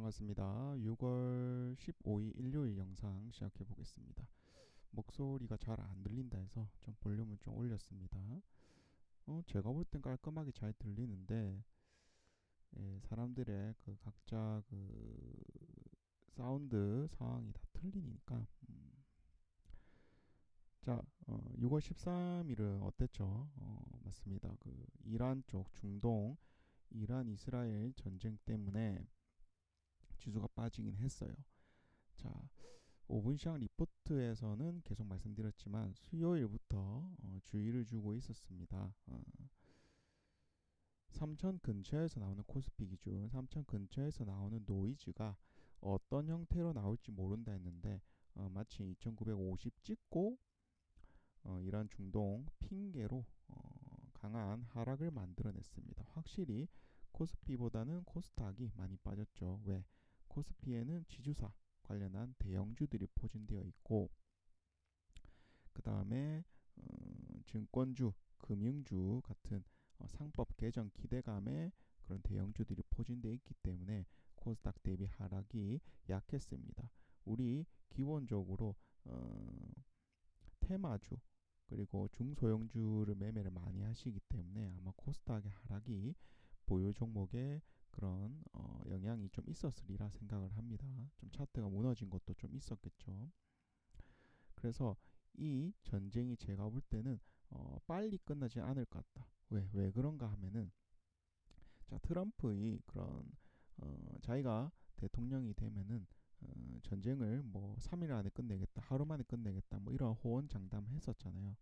반갑습니다. 6월 15일 일요일 영상 시작해 보겠습니다. 목소리가 잘 안 들린다 해서 좀 볼륨을 좀 올렸습니다. 어, 제가 볼 땐 깔끔하게 잘 들리는데 예, 사람들의 그 각자 그 사운드 상황이 다 틀리니까 음. 자, 어, 6월 13일은 어땠죠? 어, 맞습니다. 그 이란 쪽 중동 이란 이스라엘 전쟁 때문에 지수가 빠지긴 했어요. 자, 5분 시장 리포트에서는 계속 말씀드렸지만 수요일부터 어, 주의를 주고 있었습니다. 어, 3천 근처에서 나오는 코스피 기준, 3천 근처에서 나오는 노이즈가 어떤 형태로 나올지 모른다 했는데 어, 마치 2,950 찍고 어, 이런 중동 핑계로 어, 강한 하락을 만들어냈습니다. 확실히 코스피보다는 코스닥이 많이 빠졌죠. 왜? 코스피에는 지주사 관련한 대형주들이 포진되어 있고 그 다음에 어, 증권주, 금융주 같은 어, 상법 개정 기대감에 그런 대형주들이 포진되어 있기 때문에 코스닥 대비 하락이 약했습니다. 우리 기본적으로 어, 테마주 그리고 중소형주를 매매를 많이 하시기 때문에 아마 코스닥의 하락이 보유 종목에 그런 어, 영향이 좀 있었으리라 생각을 합니다. 좀 차트가 무너진 것도 좀 있었겠죠. 그래서 이 전쟁이 제가 볼 때는 어, 빨리 끝나지 않을 것 같다. 왜? 왜 그런가 하면은 자 트럼프의 그런 어, 자기가 대통령이 되면은 어, 전쟁을 뭐 3일 안에 끝내겠다, 하루 만에 끝내겠다, 뭐 이런 호언장담을 했었잖아요.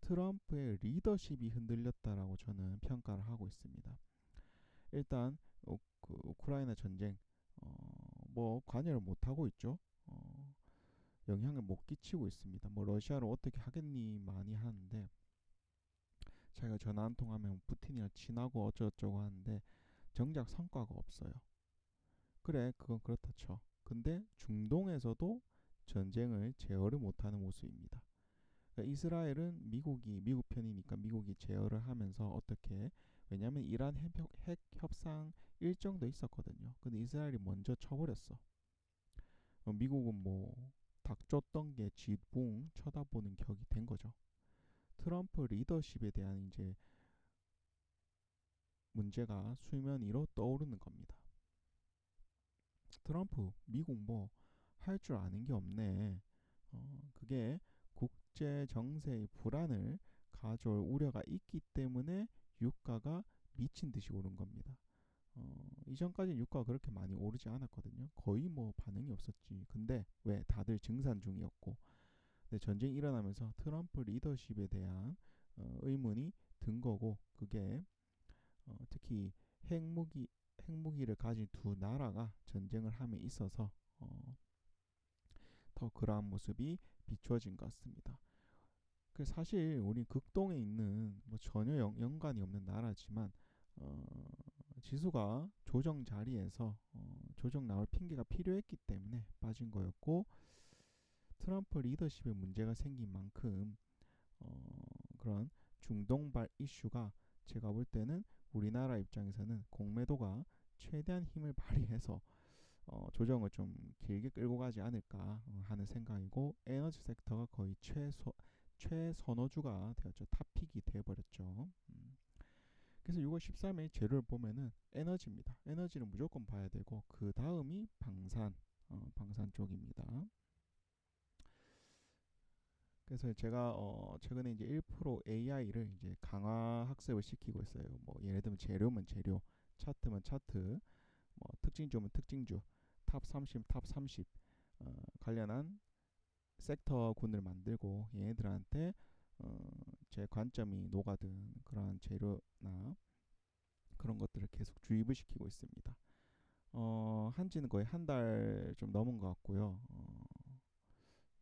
트럼프의 리더십이 흔들렸다라고 저는 평가를 하고 있습니다. 일단 우, 그 우크라이나 전쟁 어, 뭐 관여를 못 하고 있죠. 어, 영향을 못 끼치고 있습니다. 뭐 러시아를 어떻게 하겠니 많이 하는데 자기가 전화 한 통하면 푸틴이랑 친하고 어쩌고저쩌고 하는데 정작 성과가 없어요. 그래 그건 그렇다 쳐. 근데 중동에서도 전쟁을 제어를 못하는 모습입니다. 그러니까 이스라엘은 미국이 미국 편이니까 미국이 제어를 하면서 어떻게 왜냐하면 이란 핵, 핵 협상 일정도 있었거든요. 근데 이스라엘이 먼저 쳐버렸어. 어, 미국은 뭐 닥쳤던 게 지붕 쳐다보는 격이 된 거죠. 트럼프 리더십에 대한 이제 문제가 수면 위로 떠오르는 겁니다. 트럼프 미국 뭐 할 줄 아는 게 없네. 어, 그게 국제 정세의 불안을 가져올 우려가 있기 때문에 유가가 미친 듯이 오른 겁니다. 어, 이전까지 유가가 그렇게 많이 오르지 않았거든요. 거의 뭐 반응이 없었지. 근데 왜 다들 증산 중이었고, 근데 전쟁이 일어나면서 트럼프 리더십에 대한 어, 의문이 든 거고, 그게 어, 특히 핵무기 핵무기를 가진 두 나라가 전쟁을 함에 있어서 어, 더 그러한 모습이 비추어진 것 같습니다. 그 사실 우리 극동에 있는 뭐 전혀 연, 연관이 없는 나라지만 어, 지수가 조정 자리에서 어, 조정 나올 핑계가 필요했기 때문에 빠진 거였고 트럼프 리더십에 문제가 생긴 만큼 어, 그런 중동발 이슈가 제가 볼 때는 우리나라 입장에서는 공매도가 최대한 힘을 발휘해서 어, 조정을 좀 길게 끌고 가지 않을까 어, 하는 생각이고 에너지 섹터가 거의 최소 최선호주가 되었죠. 탑픽이 되어버렸죠. 음. 그래서 6월 13일 재료를 보면은 에너지입니다. 에너지를 무조건 봐야 되고 그 다음이 방산, 어, 방산 쪽입니다. 그래서 제가 어 최근에 이제 1% AI를 이제 강화 학습을 시키고 있어요. 뭐 예를 들면 재료면 재료, 차트면 차트, 뭐 특징주면 특징주, 탑 30, 탑 30 어, 관련한 섹터군을 만들고 얘네들한테 어, 제 관점이 녹아든 그러한 재료나 그런 것들을 계속 주입을 시키고 있습니다. 어, 한지는 거의 한 달 좀 넘은 것 같고요. 어,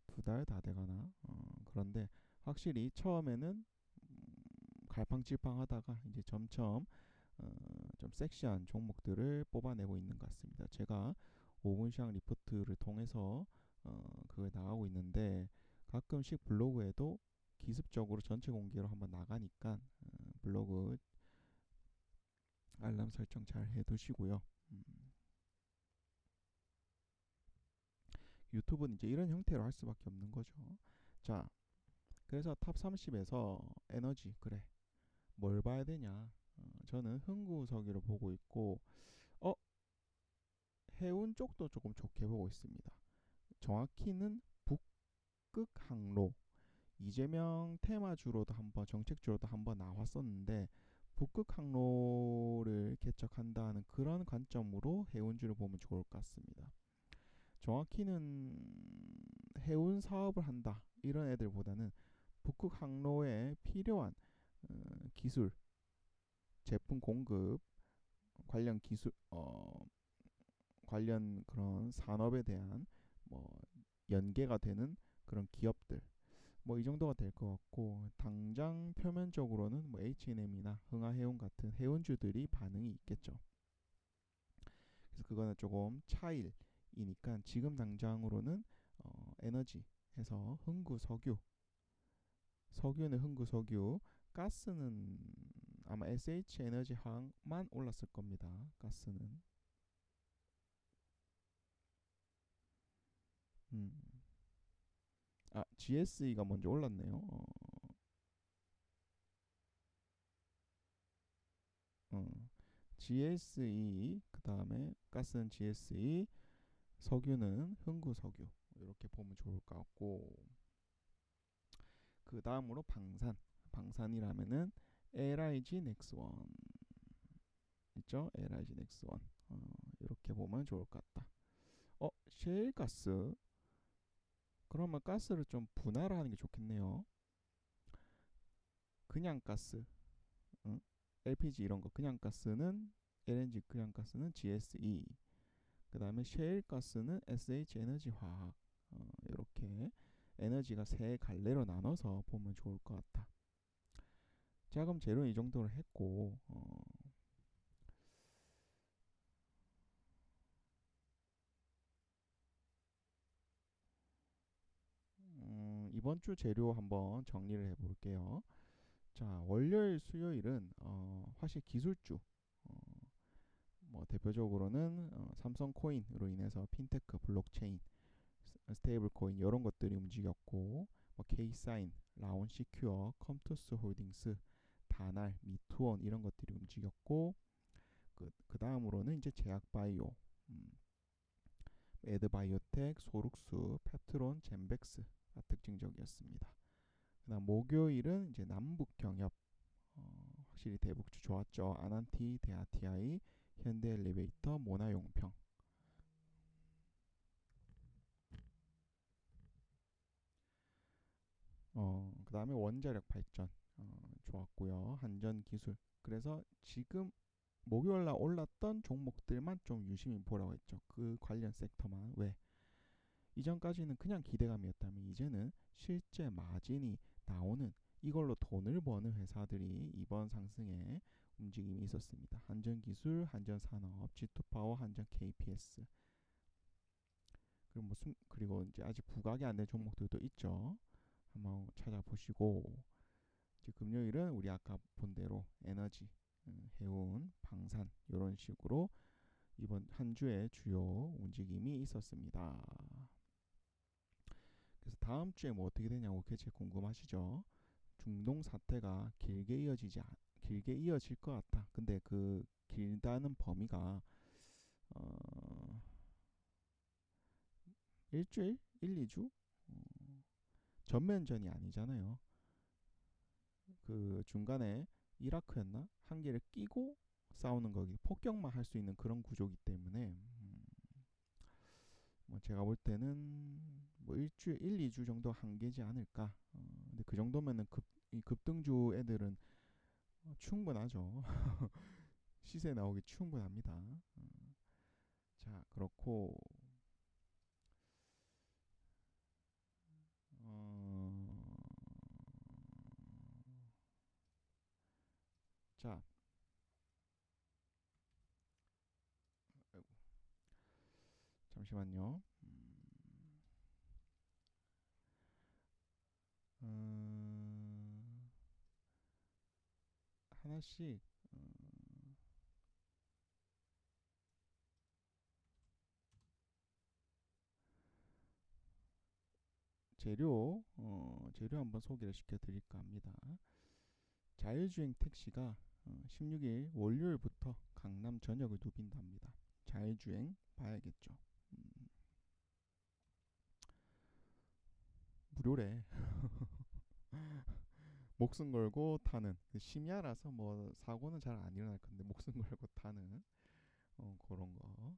두달 다 돼가나 어, 그런데 확실히 처음에는 음, 갈팡질팡 하다가 이제 점점 어, 좀 섹시한 종목들을 뽑아내고 있는 것 같습니다. 제가 5분 시장 리포트를 통해서 어, 그걸 나가고 있는데 가끔씩 블로그에도 기습적으로 전체 공개로 한번 나가니까 어, 블로그 알람 설정 잘 해두시고요. 음. 유튜브는 이제 이런 형태로 할 수밖에 없는 거죠. 자, 그래서 탑 30에서 에너지 그래 뭘 봐야 되냐? 어, 저는 흥구석유를 보고 있고 어 해운 쪽도 조금 좋게 보고 있습니다. 정확히는 북극 항로 이재명 테마주로도 한번 정책주로도 한번 나왔었는데 북극 항로를 개척한다는 그런 관점으로 해운주를 보면 좋을 것 같습니다. 정확히는 해운 사업을 한다 이런 애들보다는 북극 항로에 필요한 어, 기술, 제품 공급 관련 기술 어 관련 그런 산업에 대한 뭐 연계가 되는 그런 기업들 뭐 이 정도가 될 것 같고 당장 표면적으로는 뭐 H&M이나 흥하해운 같은 해운주들이 반응이 있겠죠. 그래서 그거는 조금 차일이니까 지금 당장으로는 어 에너지 해서 흥구 석유 석유는 흥구 석유 가스는 아마 SH 에너지 항만 올랐을 겁니다. 가스는 음. 아, GSE가 먼저 올랐네요. 어. 어. GSE 그다음에 가스는 GSE 석유는 흥구 석유 이렇게 보면 좋을 것 같고 그 다음으로 방산 방산이라면은 LIG 넥스원 있죠 LIG 넥스원 어, 이렇게 보면 좋을 것 같다 어 셰일가스 그러면 가스를 좀 분할하는 게 좋겠네요 그냥 가스 응? LPG 이런 거 그냥 가스는 LNG 그냥 가스는 GSE 그 다음에 셰일 가스는 SH 에너지 화학 어, 이렇게 에너지가 세 갈래로 나눠서 보면 좋을 것 같다. 자금 재료는 이 정도로 했고 어, 이번 주 재료 한번 정리를 해 볼게요. 자 월요일 수요일은 어, 화실 기술주 어, 뭐 대표적으로는 어, 삼성 코인으로 인해서 핀테크 블록체인 스테이블 코인 이런 것들이 움직였고 뭐 K사인, 라온 시큐어, 컴투스 홀딩스, 다날, 미투원 이런 것들이 움직였고 그, 그 다음으로는 이제 제약바이오, 음, 에드바이오텍, 소룩수, 페트론, 젠백스가 특징적이었습니다. 그다음 목요일은 이제 남북 경협 어, 확실히 대북주 좋았죠. 아난티, 데아티아이, 현대 엘리베이터, 모나용평 어, 그 다음에 원자력 발전 어, 좋았고요. 한전 기술. 그래서 지금 목요일 날 올랐던 종목들만 좀 유심히 보라고 했죠. 그 관련 섹터만. 왜? 이전까지는 그냥 기대감이었다면 이제는 실제 마진이 나오는 이걸로 돈을 버는 회사들이 이번 상승에 움직임이 있었습니다. 한전기술, 한전산업, G2파워, 한전 KPS. 그리고 뭐 숨, 그리고 이제 아직 부각이 안 된 종목들도 있죠. 한번 찾아보시고 이제 금요일은 우리 아까 본 대로 에너지, 음, 해운, 방산 이런 식으로 이번 한 주의 주요 움직임이 있었습니다. 그래서 다음 주에 뭐 어떻게 되냐고 그게 제일 궁금하시죠? 중동 사태가 길게 이어지지 길게 이어질 것 같다. 근데 그 길다는 범위가 어 일주일, 1, 2주 어 전면전이 아니잖아요. 그 중간에 이라크였나 한 개를 끼고 싸우는 거기 폭격만 할 수 있는 그런 구조기 때문에 음, 뭐 제가 볼 때는 뭐 일주 1, 2주 정도 한계지 않을까. 어, 근데 그 정도면은 급, 이 급등주 애들은 어, 충분하죠. 시세 나오기 충분합니다. 어. 자 그렇고 어... 자 아이고. 잠시만요. 음... 음... 하나씩 음... 재료 어, 재료 한번 소개를 시켜드릴까 합니다. 자율주행 택시가 어, 16일 월요일부터 강남 전역을 누빈답니다. 자율주행 봐야겠죠. 무료래. 목숨 걸고 타는 그 심야라서 뭐 사고는 잘 안 일어날 건데 목숨 걸고 타는 어, 그런 거.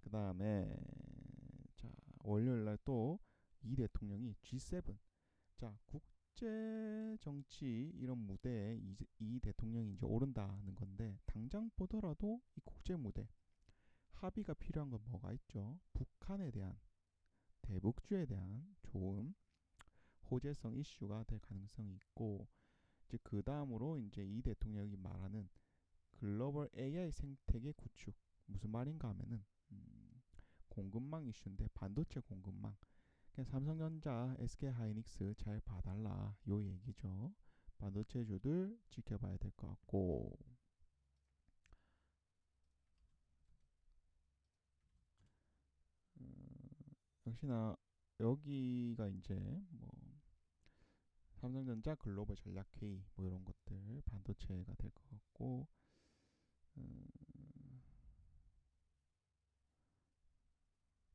그 다음에 자 월요일 날 또 이 대통령이 G7 자 국제 정치 이런 무대에 이, 이 대통령이 이제 오른다는 건데 당장 보더라도 이 국제 무대 합의가 필요한 건 뭐가 있죠? 북한에 대한 대북주에 대한 좋은 호재성 이슈가 될 가능성이 있고 이제 그 다음으로 이제 이 대통령이 말하는 글로벌 AI 생태계 구축 무슨 말인가 하면은 음, 공급망 이슈인데 반도체 공급망 그냥 삼성전자, SK하이닉스 잘 봐달라 요 얘기죠. 반도체주들 지켜봐야 될 것 같고 역시나 여기가 이제 뭐 삼성전자 글로벌 전략회의 뭐 이런 것들 반도체가 될 것 같고 음,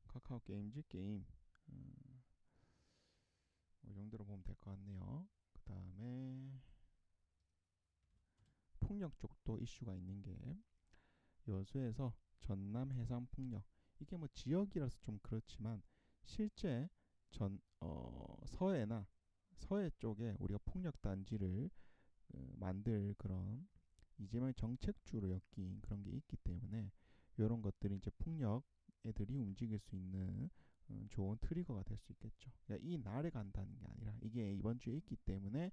카카오 게임즈 게임 음, 뭐 이 정도로 보면 될 것 같네요. 그 다음에 폭력 쪽도 이슈가 있는 게 여수에서 전남 해상 폭력 이게 뭐 지역이라서 좀 그렇지만 실제 전 어, 서해나 서해 쪽에 우리가 폭력 단지를 어, 만들 그런 이재명 정책주로 엮인 그런 게 있기 때문에 이런 것들이 이제 폭력 애들이 움직일 수 있는 어, 좋은 트리거가 될 수 있겠죠. 그러니까 이 날에 간다는 게 아니라 이게 이번 주에 있기 때문에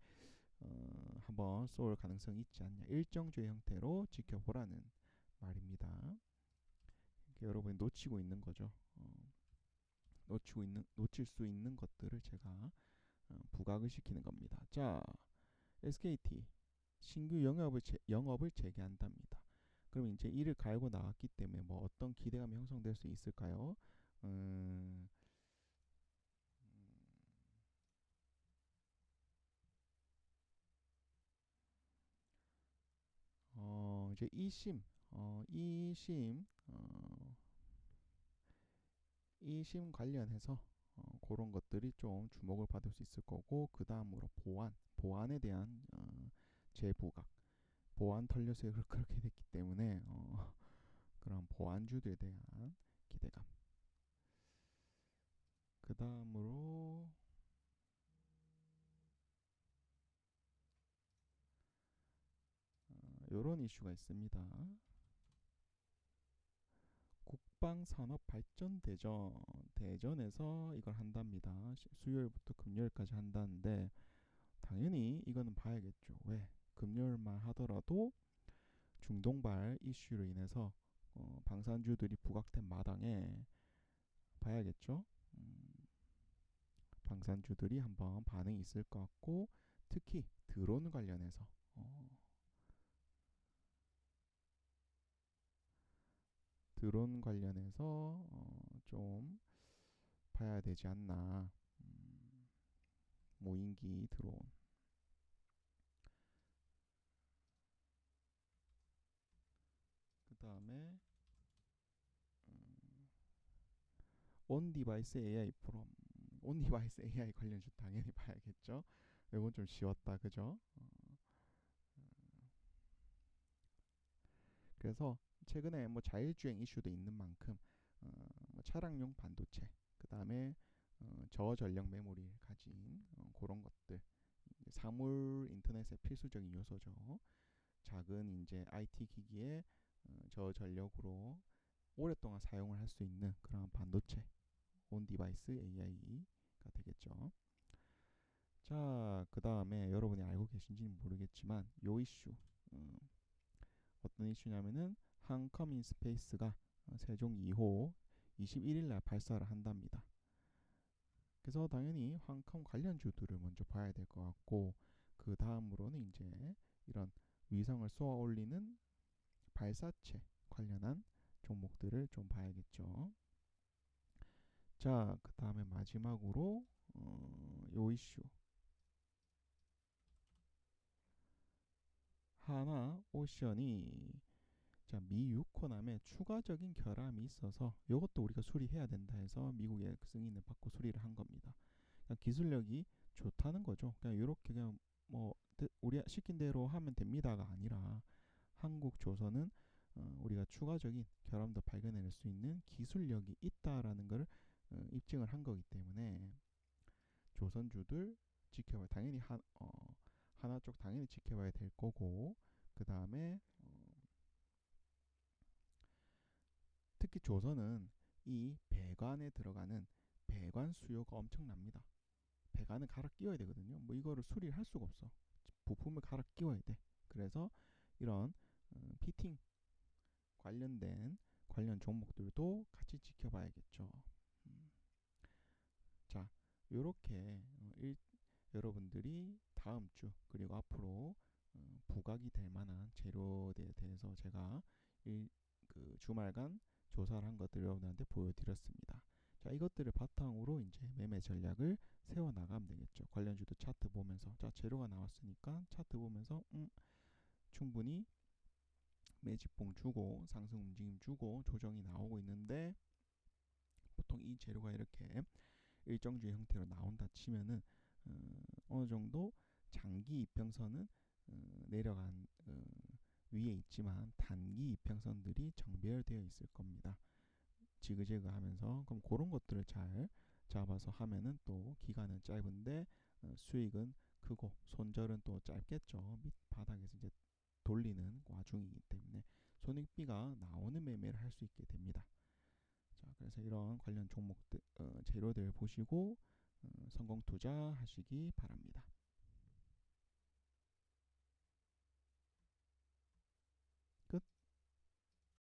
어, 한번 쏠 가능성이 있지 않냐. 일정주의 형태로 지켜보라는 말입니다. 여러분이 놓치고 있는 거죠. 어, 놓치고 있는 놓칠 수 있는 것들을 제가 어, 부각을 시키는 겁니다. 자, SKT 신규 영업을 재, 영업을 재개한답니다. 그럼 이제 이를 갈고 나왔기 때문에 뭐 어떤 기대감이 형성될 수 있을까요? 음, 어, 이제 이심, 어, 이심, 어, 이심 관련해서 어, 그런 것들이 좀 주목을 받을 수 있을 거고 그 다음으로 보안, 보안에 대한 어, 재부각, 보안 털려서 그렇게 됐기 때문에 어, 그런 보안주들에 대한 기대감. 그 다음으로 이런 어, 이슈가 있습니다. 국방산업발전대전 대전에서 이걸 한답니다. 수요일부터 금요일까지 한다는데 당연히 이거는 봐야겠죠. 왜? 금요일만 하더라도 중동발 이슈로 인해서 어, 방산주들이 부각된 마당에 봐야겠죠. 음, 방산주들이 한번 반응이 있을 것 같고 특히 드론 관련해서 어, 드론 관련해서 어, 좀 봐야 되지 않나. 음, 모인기 드론. 그 다음에 음, 온 디바이스 AI 프롬 온 디바이스 AI 관련주 당연히 봐야겠죠? 이건 좀 쉬웠다 그죠? 어, 그래서 최근에 뭐 자율주행 이슈도 있는 만큼 어, 뭐 차량용 반도체 그 다음에 어, 저전력 메모리를 가진 어, 그런 것들 사물 인터넷의 필수적인 요소죠. 작은 이제 IT 기기에 어, 저전력으로 오랫동안 사용을 할 수 있는 그런 반도체 온 디바이스 AI가 되겠죠. 자, 그 다음에 여러분이 알고 계신지는 모르겠지만 요 이슈 어, 어떤 이슈냐면은 한컴인 스페이스가 세종 2호 21일 날 발사를 한답니다. 그래서 당연히 황컴 관련주들을 먼저 봐야 될 것 같고 그 다음으로는 이제 이런 위성을 쏘아 올리는 발사체 관련한 종목들을 좀 봐야겠죠. 자, 그 다음에 마지막으로 어, 요 이슈. 하나 오션이 자, 미 유코남에 추가적인 결함이 있어서 이것도 우리가 수리해야 된다 해서 미국의 승인을 받고 수리를 한 겁니다. 그냥 기술력이 좋다는 거죠. 그냥 이렇게 그냥 뭐 우리 시킨 대로 하면 됩니다가 아니라 한국 조선은 어, 우리가 추가적인 결함도 발견해낼 수 있는 기술력이 있다라는 것을 어, 입증을 한 거기 때문에 조선주들 지켜봐야 당연히 한 어, 하나 쪽 당연히 지켜봐야 될 거고 그 다음에 특히 조선은 이 배관에 들어가는 배관 수요가 엄청납니다. 배관을 갈아 끼워야 되거든요. 뭐 이거를 수리를 할 수가 없어. 부품을 갈아 끼워야 돼. 그래서 이런 어, 피팅 관련된 관련 종목들도 같이 지켜봐야겠죠. 음. 자, 요렇게 어, 일, 여러분들이 다음 주 그리고 앞으로 어, 부각이 될 만한 재료에 대해서 제가 일, 그 주말간 조사를 한 것들을 여러분들한테 보여드렸습니다. 자, 이것들을 바탕으로 이제 매매 전략을 세워 나가면 되겠죠. 관련 주도 차트 보면서 자, 재료가 나왔으니까 차트 보면서 음, 충분히 매집봉 주고 상승 움직임 주고 조정이 나오고 있는데 보통 이 재료가 이렇게 일정주의 형태로 나온다 치면은 어, 어느 정도 장기 이평선은 어, 내려간 어, 위에 있지만 단기 이평선들이 정배열되어 있을 겁니다. 지그재그 하면서 그럼 그런 것들을 잘 잡아서 하면은 또 기간은 짧은데 어, 수익은 크고 손절은 또 짧겠죠. 밑 바닥에서 이제 돌리는 와중이기 때문에 손익비가 나오는 매매를 할 수 있게 됩니다. 자, 그래서 이런 관련 종목들 어, 재료들 보시고 어, 성공 투자하시기 바랍니다.